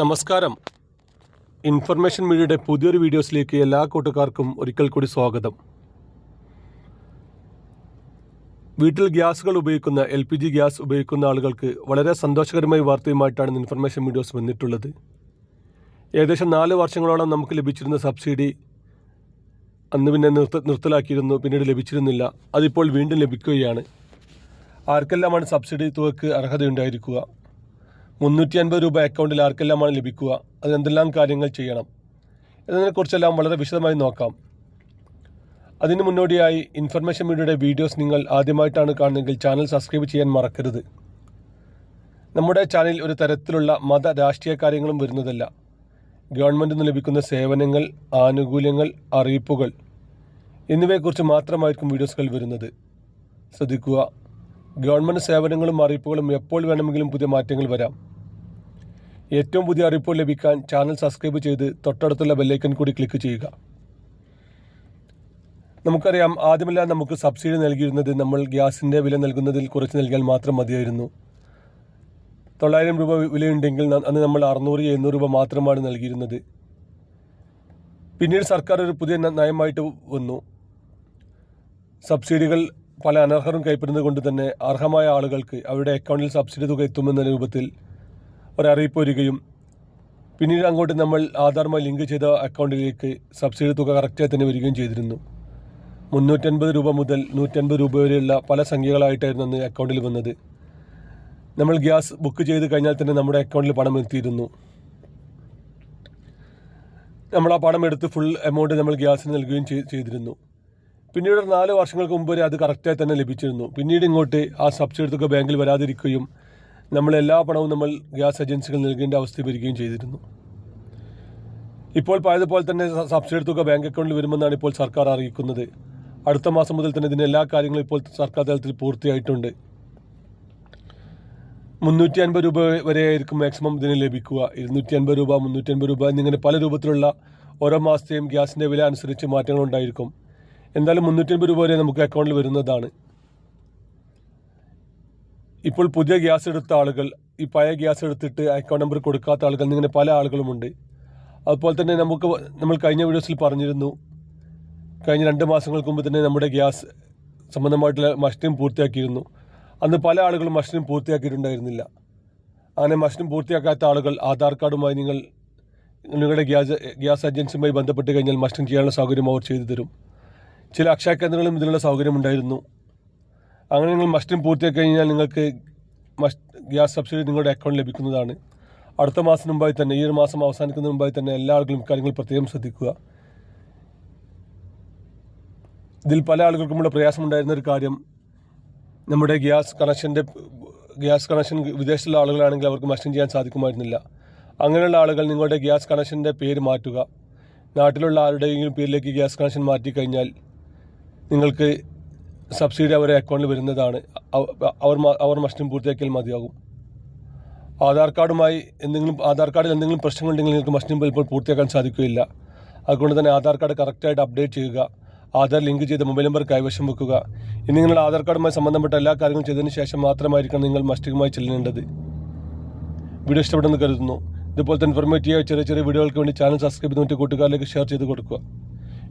നമസ്കാരം. ഇൻഫർമേഷൻ മീഡിയയുടെ പുതിയൊരു വീഡിയോസിലേക്ക് എല്ലാ കൂട്ടുകാർക്കും ഒരിക്കൽ കൂടി സ്വാഗതം. വീട്ടിൽ ഗ്യാസുകൾ ഉപയോഗിക്കുന്ന എൽ പി ജി ഗ്യാസ് ഉപയോഗിക്കുന്ന ആളുകൾക്ക് വളരെ സന്തോഷകരമായ വാർത്തയുമായിട്ടാണ് ഇൻഫർമേഷൻ വീഡിയോസ് വന്നിട്ടുള്ളത്. ഏകദേശം നാല് വർഷങ്ങളോളം നമുക്ക് ലഭിച്ചിരുന്ന സബ്സിഡി അന്ന് പിന്നെ നിർത്ത നിർത്തലാക്കിയിരുന്നു പിന്നീട് ലഭിച്ചിരുന്നില്ല. അതിപ്പോൾ വീണ്ടും ലഭിക്കുകയാണ്. ആർക്കെല്ലാമാണ് സബ്സിഡി തുകക്ക് അർഹതയുണ്ടായിരിക്കുക? മുന്നൂറ്റി അൻപത് രൂപ അക്കൗണ്ടിൽ ആർക്കെല്ലാമാണ് ലഭിക്കുക? അതിനെന്തെല്ലാം കാര്യങ്ങൾ ചെയ്യണം? എന്നതിനെക്കുറിച്ചെല്ലാം വളരെ വിശദമായി നോക്കാം. അതിന് മുന്നോടിയായി ഇൻഫർമേഷൻ മീഡിയയുടെ വീഡിയോസ് നിങ്ങൾ ആദ്യമായിട്ടാണ് കാണുന്നതെങ്കിൽ ചാനൽ സബ്സ്ക്രൈബ് ചെയ്യാൻ മറക്കരുത്. നമ്മുടെ ചാനൽ ഒരു തരത്തിലുള്ള മത രാഷ്ട്രീയ കാര്യങ്ങളും വരുന്നതല്ല. ഗവൺമെന്റിൽ നിന്ന് ലഭിക്കുന്ന സേവനങ്ങൾ ആനുകൂല്യങ്ങൾ അറിയിപ്പുകൾ എന്നിവയെക്കുറിച്ച് മാത്രമായിരിക്കും വീഡിയോസുകൾ വരുന്നത്. ശ്രദ്ധിക്കുക ഗവൺമെന്റ് സേവനങ്ങളും അറിയിപ്പുകളും എപ്പോൾ വേണമെങ്കിലും പുതിയ മാറ്റങ്ങൾ വരാം. ഏറ്റവും പുതിയ അറിയിപ്പ് ലഭിക്കാൻ ചാനൽ സബ്സ്ക്രൈബ് ചെയ്ത് തൊട്ടടുത്തുള്ള ബെല്ലൈക്കൺ കൂടി ക്ലിക്ക് ചെയ്യുക. നമുക്കറിയാം ആദ്യമെല്ലാം നമുക്ക് സബ്സിഡി നൽകിയിരുന്നത്. നമ്മൾ ഗ്യാസിന്റെ വില നൽകുന്നതിൽ കുറച്ച് നൽകിയാൽ മാത്രം മതിയായിരുന്നു. തൊള്ളായിരം രൂപ വിലയുണ്ടെങ്കിൽ അന്ന് നമ്മൾ അറുന്നൂറ് എഴുന്നൂറ് രൂപ മാത്രമാണ് നൽകിയിരുന്നത്. പിന്നീട് സർക്കാർ ഒരു പുതിയ നയമായിട്ട് വന്നു. സബ്സിഡികൾ പല അനർഹരും കൈപ്പറ്റുന്നത് കൊണ്ട് തന്നെ അർഹമായ ആളുകൾക്ക് അവരുടെ അക്കൗണ്ടിൽ സബ്സിഡി തുക എത്തുമെന്ന രൂപത്തിൽ ഒരറിയിപ്പ് വരികയും പിന്നീട് അങ്ങോട്ട് നമ്മൾ ആധാറുമായി ലിങ്ക് ചെയ്ത അക്കൗണ്ടിലേക്ക് സബ്സിഡി തുക കറക്റ്റായി തന്നെ വരികയും ചെയ്തിരുന്നു. മുന്നൂറ്റൻപത് രൂപ മുതൽ നൂറ്റൻപത് രൂപ വരെയുള്ള പല സംഖ്യകളായിട്ടായിരുന്നു അന്ന് അക്കൗണ്ടിൽ വന്നത്. നമ്മൾ ഗ്യാസ് ബുക്ക് ചെയ്ത് കഴിഞ്ഞാൽ തന്നെ നമ്മുടെ അക്കൗണ്ടിൽ പണം എത്തിയിരുന്നു. നമ്മൾ ആ പണം എടുത്ത് ഫുൾ എമൗണ്ട് നമ്മൾ ഗ്യാസിന് നൽകുകയും ചെയ്തിരുന്നു. പിന്നീട് നാല് വർഷങ്ങൾക്ക് മുമ്പ് വരെ അത് കറക്റ്റായി തന്നെ ലഭിച്ചിരുന്നു. പിന്നീട് ഇങ്ങോട്ട് ആ സബ്സിഡി തുക ബാങ്കിൽ വരാതിരിക്കുകയും നമ്മൾ എല്ലാ പണവും നമ്മൾ ഗ്യാസ് ഏജൻസികൾ നൽകേണ്ട അവസ്ഥ വരികയും ചെയ്തിരുന്നു. ഇപ്പോൾ പഴയതുപോലെ തന്നെ സബ്സിഡി തുക ബാങ്ക് അക്കൗണ്ടിൽ വരുമെന്നാണ് ഇപ്പോൾ സർക്കാർ അറിയിക്കുന്നത്. അടുത്ത മാസം മുതൽ തന്നെ ഇതിന്റെ എല്ലാ കാര്യങ്ങളും ഇപ്പോൾ സർക്കാർ തലത്തിൽ പൂർത്തിയായിട്ടുണ്ട്. മുന്നൂറ്റി അൻപത് രൂപ വരെയായിരിക്കും മാക്സിമം ഇതിന് ലഭിക്കുക. ഇരുന്നൂറ്റി അൻപത് രൂപ മുന്നൂറ്റി അൻപത് രൂപ എന്നിങ്ങനെ പല രൂപത്തിലുള്ള ഓരോ മാസത്തെയും ഗ്യാസിന്റെ വില അനുസരിച്ച് മാറ്റങ്ങളുണ്ടായിരിക്കും. എന്തായാലും മുന്നൂറ്റി അൻപത് രൂപ വരെ നമുക്ക് അക്കൗണ്ടിൽ വരുന്നതാണ്. ഇപ്പോൾ പുതിയ ഗ്യാസ് എടുത്ത ആളുകൾ ഈ പഴയ ഗ്യാസ് എടുത്തിട്ട് അക്കൗണ്ട് നമ്പർ കൊടുക്കാത്ത ആളുകൾ ഇങ്ങനെ പല ആളുകളുമുണ്ട്. അതുപോലെ തന്നെ നമുക്ക് നമ്മൾ കഴിഞ്ഞ വീഡിയോസിൽ പറഞ്ഞിരുന്നു കഴിഞ്ഞ രണ്ട് മാസങ്ങൾക്ക് മുമ്പ് തന്നെ നമ്മുടെ ഗ്യാസ് സംബന്ധമായിട്ടുള്ള മസ്റ്റിംഗ് പൂർത്തിയാക്കിയിരുന്നു. അന്ന് പല ആളുകളും മസ്റ്റിംഗ് പൂർത്തിയാക്കിയിട്ടുണ്ടായിരുന്നില്ല. അങ്ങനെ മസ്റ്റിംഗ് പൂർത്തിയാക്കാത്ത ആളുകൾ ആധാർ കാർഡുമായി നിങ്ങൾ നിങ്ങളുടെ ഗ്യാസ് ഗ്യാസ് ഏജൻസിയുമായി ബന്ധപ്പെട്ട് കഴിഞ്ഞാൽ മസ്റ്റിംഗ് ചെയ്യാനുള്ള സൗകര്യം അവർ ചെയ്തു തരും. ചില അക്ഷയ കേന്ദ്രങ്ങളും ഇതിനുള്ള സൗകര്യമുണ്ടായിരുന്നു. അങ്ങനെ നിങ്ങൾ മസ്റ്റിംഗ് പൂർത്തിയാക്കി കഴിഞ്ഞാൽ നിങ്ങൾക്ക് മസ്റ്റ് ഗ്യാസ് സബ്സിഡി നിങ്ങളുടെ അക്കൗണ്ട് ലഭിക്കുന്നതാണ്. അടുത്ത മാസം മുമ്പായി തന്നെ ഈ ഒരു മാസം അവസാനിക്കുന്നതിന് മുമ്പായി തന്നെ എല്ലാ ആളുകളും കാര്യങ്ങൾ പ്രത്യേകം ശ്രദ്ധിക്കുക. ഇതിൽ പല ആളുകൾക്കും ഇവിടെ പ്രയാസമുണ്ടായിരുന്ന ഒരു കാര്യം നമ്മുടെ ഗ്യാസ് കണക്ഷന്റെ ഗ്യാസ് കണക്ഷൻ വിദേശത്തുള്ള ആളുകളാണെങ്കിൽ അവർക്ക് മസ്റ്റം ചെയ്യാൻ സാധിക്കുമായിരുന്നില്ല. അങ്ങനെയുള്ള ആളുകൾ നിങ്ങളുടെ ഗ്യാസ് കണക്ഷന്റെ പേര് മാറ്റുക. നാട്ടിലുള്ള ആരുടെയെങ്കിലും പേരിലേക്ക് ഗ്യാസ് കണക്ഷൻ മാറ്റി കഴിഞ്ഞാൽ നിങ്ങൾക്ക് സബ്സിഡി അവരെ അക്കൗണ്ടിൽ വരുന്നതാണ്. അവ- അവർ അവർ മസ്റ്റും പൂർത്തിയാക്കിയാൽ മതിയാകും. ആധാർ കാർഡുമായി എന്തെങ്കിലും ആധാർ കാർഡിൽ എന്തെങ്കിലും പ്രശ്നങ്ങളുണ്ടെങ്കിൽ നിങ്ങൾക്ക് മസ്റ്റും ഇപ്പോൾ പൂർത്തിയാക്കാൻ സാധിക്കുകയില്ല. അതുകൊണ്ട് തന്നെ ആധാർ കാർഡ് കറക്റ്റായിട്ട് അപ്ഡേറ്റ് ചെയ്യുക ആധാർ ലിങ്ക് ചെയ്ത മൊബൈൽ നമ്പർ കൈവശം വെക്കുക. ഇനി നിങ്ങളുടെ ആധാർ കാർഡുമായി സംബന്ധപ്പെട്ട എല്ലാ കാര്യങ്ങളും ചെയ്തതിന് ശേഷം മാത്രമായിരിക്കണം നിങ്ങൾ മസ്റ്റിക്കുമായി ചെല്ലേണ്ടത്. വീഡിയോ ഇഷ്ടപ്പെടുന്നു കരുതുന്നു. ഇതുപോലത്തെ ഇൻഫോർമേറ്റീവ് ചെറിയ ചെറിയ വീഡിയോകൾക്ക് വേണ്ടി ചാനൽ സബ്സ്ക്രൈബ് ചെയ്ത് മറ്റു കൂട്ടുകാരിലേക്ക് ഷെയർ ചെയ്ത് കൊടുക്കുക.